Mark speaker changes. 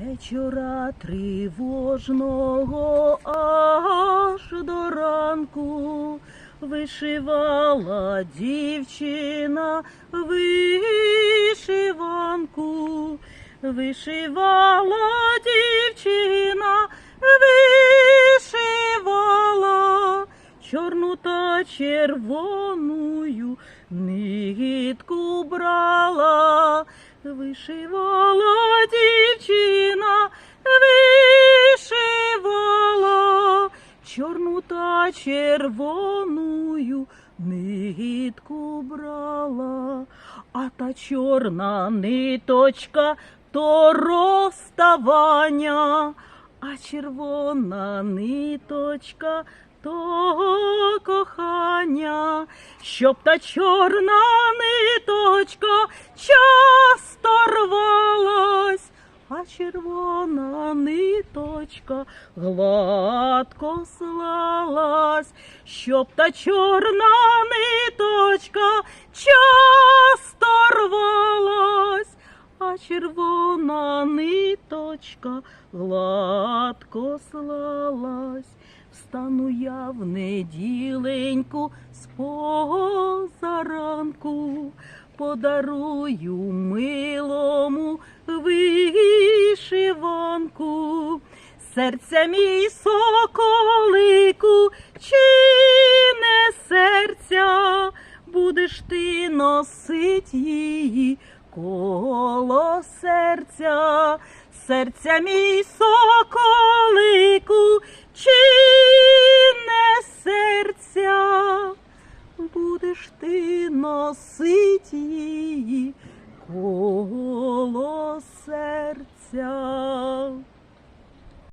Speaker 1: вечора тривожного аж до ранку вишивала дівчина вишиванку, вишивала дівчина, вишивала чорну та червоную нитку брала, вишивала дівчина, чорну та червоную нитку брала, а та чорна ниточка то розставання, а червона ниточка то кохання, щоб та чорна ниточка червона ниточка гладко слалась, щоб та чорна ниточка часто рвалась, а червона ниточка гладко слалась. Встану я в неділеньку з позаранку, подарую милому Серця мій соколику, чи не серця, будеш ти носить її коло серця, серця мій соколику, чи не серця, будеш ти носить її коло серця.